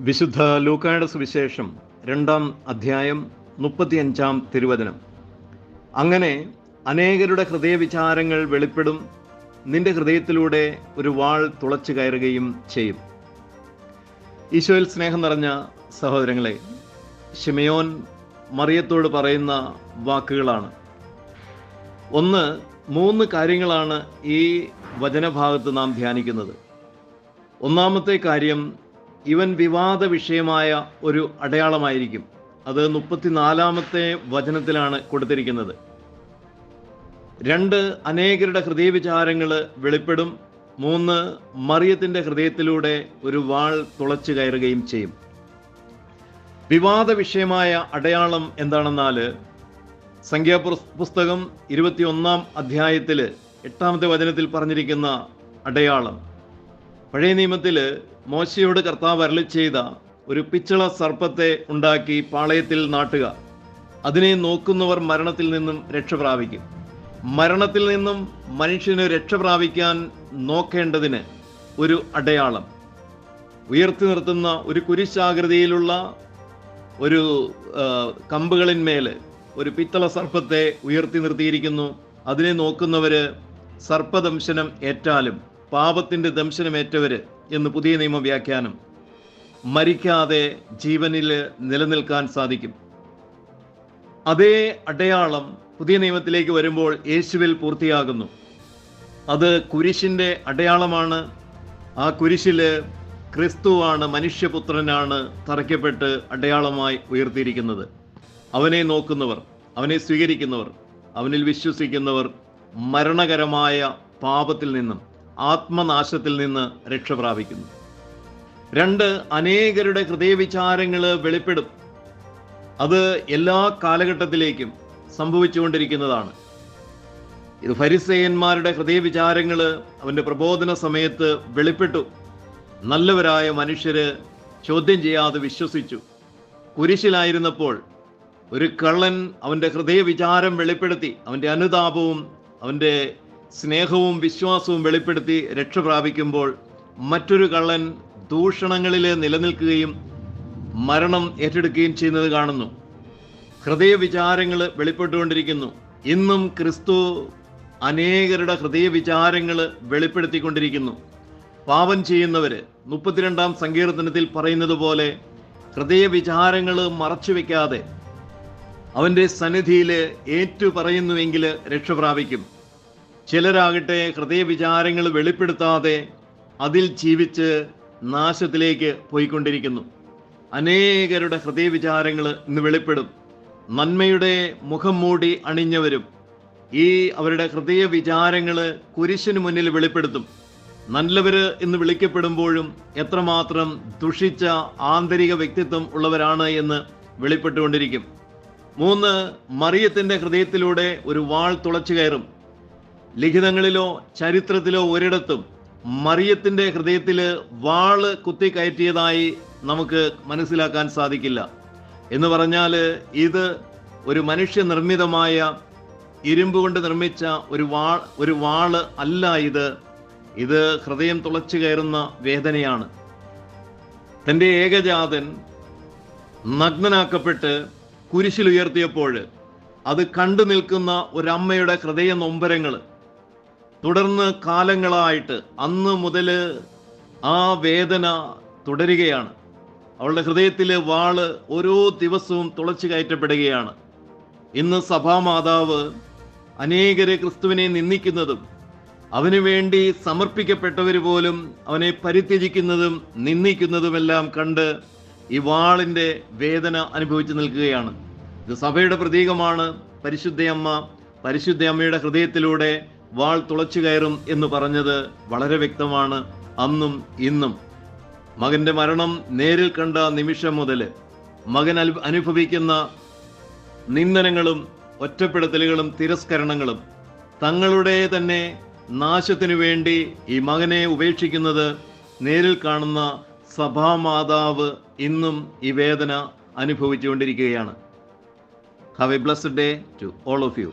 വിശുദ്ധ ലൂക്കായുടെ സുവിശേഷം രണ്ടാം അധ്യായം മുപ്പത്തിയഞ്ചാം തിരുവചനം. അങ്ങനെ അനേകരുടെ ഹൃദയവിചാരങ്ങൾ വെളിപ്പെടും നിന്റെ ഹൃദയത്തിലൂടെ ഒരു വാൾ തുളച്ചു കയറുകയും ചെയ്യും. ഈശോയിൽ സ്നേഹം നിറഞ്ഞ സഹോദരങ്ങളെ ഷിമയോൻ മറിയത്തോട് പറയുന്ന വാക്കുകളാണ്. ഒന്ന് മൂന്ന് കാര്യങ്ങളാണ് ഈ വചനഭാഗത്ത് നാം ധ്യാനിക്കുന്നത്. ഒന്നാമത്തെ കാര്യം ഇവൻ വിവാദ വിഷയമായ ഒരു അടയാളമായിരിക്കും. അത് മുപ്പത്തിനാലാമത്തെ വചനത്തിലാണ് കൊടുത്തിരിക്കുന്നത്. രണ്ട് അനേകരുടെ ഹൃദയവിചാരങ്ങൾ വെളിപ്പെടും. മൂന്ന് മറിയത്തിന്റെ ഹൃദയത്തിലൂടെ ഒരു വാൾ തുളച്ചു കയറുകയും ചെയ്യും. വിവാദ വിഷയമായ അടയാളം എന്താണെന്നാൽ സംഖ്യാ പുസ്തകം ഇരുപത്തിയൊന്നാം അധ്യായത്തിൽ എട്ടാമത്തെ വചനത്തിൽ പറഞ്ഞിരിക്കുന്ന അടയാളം. പഴയ നിയമത്തിൽ മോശയോട് കർത്താവ് അരളി ചെയ്ത ഒരു പിച്ചള സർപ്പത്തെ ഉണ്ടാക്കി പാളയത്തിൽ നാട്ടുക. അതിനെ നോക്കുന്നവർ മരണത്തിൽ നിന്നും രക്ഷ പ്രാപിക്കും. മരണത്തിൽ നിന്നും മനുഷ്യന് രക്ഷ പ്രാപിക്കാൻ നോക്കേണ്ടതിന് ഒരു അടയാളം. ഉയർത്തി നിർത്തുന്ന ഒരു കുരിശാകൃതിയിലുള്ള ഒരു കമ്പുകളിന്മേൽ ഒരു പിത്തള സർപ്പത്തെ ഉയർത്തി നിർത്തിയിരിക്കുന്നു. അതിനെ നോക്കുന്നവർ സർപ്പദംശനം ഏറ്റാലും പാപത്തിന്റെ ദംശനമേറ്റവര് എന്ന് പുതിയ നിയമ വ്യാഖ്യാനം മരിക്കാതെ ജീവനിൽ നിലനിൽക്കാൻ സാധിക്കും. അതേ അടയാളം പുതിയ നിയമത്തിലേക്ക് വരുമ്പോൾ യേശുവിൽ പൂർത്തിയാകുന്നു. അത് കുരിശിന്റെ അടയാളമാണ്. ആ കുരിശിൽ ക്രിസ്തുവാണ് മനുഷ്യപുത്രനാണ് തറയ്ക്കപ്പെട്ട് അടയാളമായി ഉയർത്തിയിരിക്കുന്നത്. അവനെ നോക്കുന്നവർ അവനെ സ്വീകരിക്കുന്നവർ അവനിൽ വിശ്വസിക്കുന്നവർ മരണകരമായ പാപത്തിൽ നിന്നും ആത്മനാശത്തിൽ നിന്ന് രക്ഷ പ്രാപിക്കുന്നു. രണ്ട് അനേകരുടെ ഹൃദയവിചാരങ്ങൾ വെളിപ്പെടും. അത് എല്ലാ കാലഘട്ടത്തിലേക്കും സംഭവിച്ചുകൊണ്ടിരിക്കുന്നതാണ്. ഇത് ഫരിസേയന്മാരുടെ ഹൃദയവിചാരങ്ങൾ അവന്റെ പ്രബോധന സമയത്ത് വെളിപ്പെട്ടു. നല്ലവരായ മനുഷ്യര് ചോദ്യം ചെയ്യാതെ വിശ്വസിച്ചു. കുരിശിലായിരുന്നപ്പോൾ ഒരു കള്ളൻ അവന്റെ ഹൃദയവിചാരം വെളിപ്പെടുത്തി അവന്റെ അനുതാപവും അവന്റെ സ്നേഹവും വിശ്വാസവും വെളിപ്പെടുത്തി രക്ഷ പ്രാപിക്കുമ്പോൾ മറ്റൊരു കള്ളൻ ദൂഷണങ്ങളിൽ നിലനിൽക്കുകയും മരണം ഏറ്റെടുക്കുകയും ചെയ്യുന്നത് കാണുന്നു. ഹൃദയ വിചാരങ്ങൾ വെളിപ്പെട്ടുകൊണ്ടിരിക്കുന്നു. ഇന്നും ക്രിസ്തു അനേകരുടെ ഹൃദയ വിചാരങ്ങൾ വെളിപ്പെടുത്തിക്കൊണ്ടിരിക്കുന്നു. പാപം ചെയ്യുന്നവർ മുപ്പത്തിരണ്ടാം സങ്കീർത്തനത്തിൽ പറയുന്നത് പോലെ ഹൃദയ വിചാരങ്ങൾ മറച്ചു വയ്ക്കാതെ അവന്റെ സന്നിധിയിൽ ഏറ്റു പറയുന്നുവെങ്കിൽ രക്ഷ പ്രാപിക്കും. ചിലരാകട്ടെ ഹൃദയവിചാരങ്ങൾ വെളിപ്പെടുത്താതെ അതിൽ ജീവിച്ച് നാശത്തിലേക്ക് പോയിക്കൊണ്ടിരിക്കുന്നു. അനേകരുടെ ഹൃദയവിചാരങ്ങൾ ഇന്ന് വെളിപ്പെടും. നന്മയുടെ മുഖം മൂടി അണിഞ്ഞവരും ഈ അവരുടെ ഹൃദയ വിചാരങ്ങൾ കുരിശിന് മുന്നിൽ വെളിപ്പെടുത്തും. നല്ലവർ എന്ന് വിളിക്കപ്പെടുമ്പോഴും എത്രമാത്രം ദുഷിച്ച ആന്തരിക വ്യക്തിത്വം ഉള്ളവരാണ് എന്ന് വെളിപ്പെട്ടുകൊണ്ടിരിക്കും. മൂന്ന് മറിയത്തിന്റെ ഹൃദയത്തിലൂടെ ഒരു വാൾ തുളച്ചു കയറും. ലിഖിതങ്ങളിലോ ചരിത്രത്തിലോ ഒരിടത്തും മറിയത്തിന്റെ ഹൃദയത്തിൽ വാൾ കുത്തിക്കയറ്റിയതായി നമുക്ക് മനസ്സിലാക്കാൻ സാധിക്കില്ല. എന്ന് പറഞ്ഞാൽ ഇത് ഒരു മനുഷ്യനിർമ്മിതമായ ഇരുമ്പ് കൊണ്ട് നിർമ്മിച്ച ഒരു വാൾ ഒരു വാൾ അല്ല ഇത്. ഇത് ഹൃദയം തുളച്ചു കയറുന്ന വേദനയാണ്. തന്റെ ഏകജാതൻ നഗ്നനാക്കപ്പെട്ട് കുരിശിലുയർത്തിയപ്പോൾ അത് കണ്ടു നിൽക്കുന്ന ഒരമ്മയുടെ ഹൃദയ നൊമ്പരങ്ങൾ തുടർന്ന് കാലങ്ങളായിട്ട് അന്ന് മുതൽ ആ വേദന തുടരുകയാണ്. അവളുടെ ഹൃദയത്തിലെ വാൾ ഓരോ ദിവസവും തുളച്ചു കയറ്റപ്പെടുകയാണ്. ഇന്ന് സഭാമാതാവ് അനേകരെ ക്രിസ്തുവിനെ നിന്ദിക്കുന്നതും അവന് വേണ്ടി സമർപ്പിക്കപ്പെട്ടവർ പോലും അവനെ പരിത്യജിക്കുന്നതും നിന്ദിക്കുന്നതുമെല്ലാം കണ്ട് ഈ വാളിന്റെ വേദന അനുഭവിച്ചു നിൽക്കുകയാണ്. ഇത് സഭയുടെ പ്രതീകമാണ്. പരിശുദ്ധയമ്മ പരിശുദ്ധയമ്മയുടെ ഹൃദയത്തിലൂടെ വാൾ തുളച്ചു കയറും എന്ന് പറഞ്ഞത് വളരെ വ്യക്തമാണ് അന്നും ഇന്നും. മകന്റെ മരണം നേരിൽ കണ്ട നിമിഷം മുതൽ മകൻ അനുഭവിക്കുന്ന നിന്ദനങ്ങളും ഒറ്റപ്പെടുത്തലുകളും തിരസ്കരണങ്ങളും തങ്ങളുടെ തന്നെ നാശത്തിനു വേണ്ടി ഈ മകനെ ഉപേക്ഷിക്കുന്നത് നേരിൽ കാണുന്ന സഭാമാതാവ് ഇന്നും ഈ വേദന അനുഭവിച്ചുകൊണ്ടിരിക്കുകയാണ്. Have a blessed day to all of you